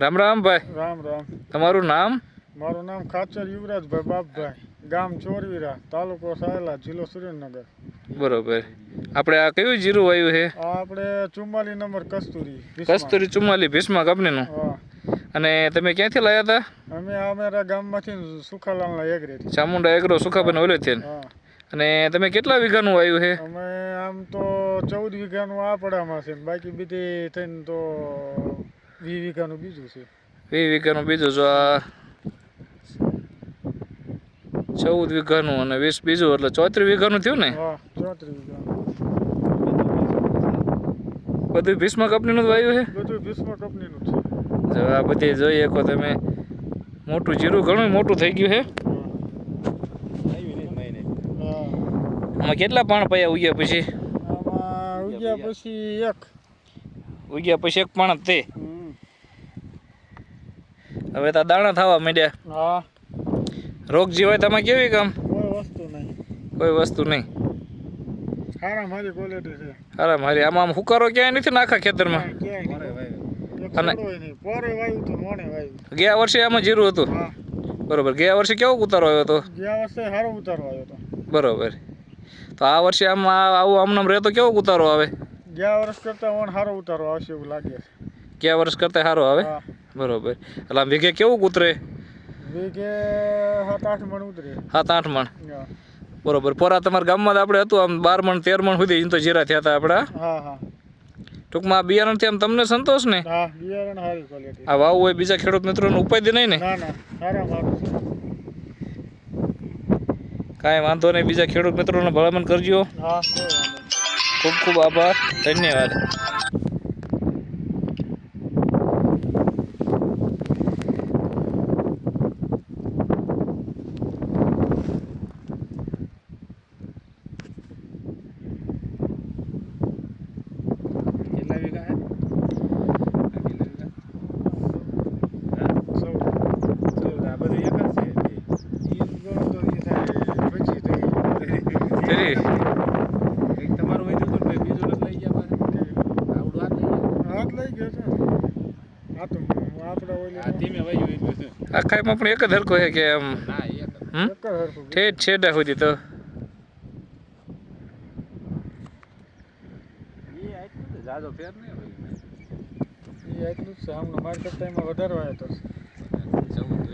રામ રામ ભાઈ. રામ રામ. તમારું નામ? મારું નામ ખાચર યુવરાજભાઈ બાપભાઈ ગામ ચોરવીરા તાલુકો સાયલા જિલ્લો સુરેન્દ્રનગર. બરોબર. આપણે આ કયું જીરું વાયું છે? આપણે ચુમ્માલી નંબર કસ્તુરી કસ્તુરી ચુમ્માલી ભીષ્મા કંપનીનું. હા. અને તમે ક્યાંથી લાવ્યા હતા? અમે અમારા ગામમાંથી સુખાલાલના એગરેથી. ચામુંડા એગ્રો સુખાબેન છે અને તમે કેટલા વીઘાનું આવ્યું છે? અમે આમ તો ચૌદ વીઘાનું આ પડામાં છે બાકી બીજી થઈને તો વીસ વીઘાનું બીજું છે. વી વીઘાનું બીજું જો આ ચૌદ વીઘાનું અને વીસ બીજું એટલે ચોત્રીસ વીઘાનું થયું ને? બધું ભીષ્મા કંપનીનું જ વાયુ છે? બધું ભીષ્મ કંપનીનું છે. જો આ બધી જોઈ શકો તમે. મોટું જીરું ઘણું મોટું થઈ ગયું છે. હા. આમાં કેટલા પાણ પયા ઉગ્યા પછી? ઉગ્યા પછી એક. ઉગ્યા પછી એક પાણ તે. હવે તો દાણા થવા માંડ્યા. હા. રોગ જીવાય તમે કેવી કામ? કોઈ વસ્તુ નહીં. કોઈ વસ્તુ નહીં. હારા મારી ક્વોલિટી છે. હારા મારી. આમાં આમ હુકારો ક્યાંય નથી ને આખા ખેતરમાં? અને- નહીં. પોરે વાયુ તો મોણે વાયુ. ગયા વર્ષે આમાં જીરું હતું? હા. બરોબર. ગયા વર્ષે કેવો ઉતારો આવ્યો હતો? ગયા વર્ષે સારો ઉતારો આવ્યો હતો. બરોબર. તો આ વર્ષે આમ આવું આમનામ રહેતો કેવો ઉતારો આવે? ગયા વર્ષ કરતા સારો ઉતારો આવશે એવું લાગે છે. ગયા વર્ષ કરતાં સારો આવે? હા. બરોબર. એટલે આમ વીઘે કેવું ઉતરે? વીઘે સાત આઠ મણ ઉતરે. સાત આઠ મણ? બરોબર. પોરા તમારા ગામમાં આપણે હતું આમ બાર મણ તેર મણ સુધી એમ તો જીરા થયા હતા આપણા. ટૂંકમાં આ બિયારણથી આમ તમને સંતોષ ને? બિયારણ સારી ક્વોલિટી આ વાવ હોય બીજા ખેડૂત મિત્રોને ઉપાય નહીં ને? કાંઈ વાંધો નહીં બીજા ખેડૂત મિત્રોને ભલામણ કરજો. ખૂબ ખૂબ આભાર. ધન્યવાદ કેટલા વીઘા સૌ આ બધું એક જ ઈ ગણો તો ઈ થાય પચીસ થઈ તમારું તો બીજું લઈ ગયા આવડું હાથ લઈ હાથ લઈ ગયો છે. હા તો આપણે ઓલી ધીમે વાયું આખા એમાં પણ એક જ હરકો છે કે હરખું ઠેઠ છેડા સુધી તો. એ એટલું જ છે. આમનો માર્કેટ ટાઈમમાં વધારે વાયો તો ચૌદ તરી વીઘા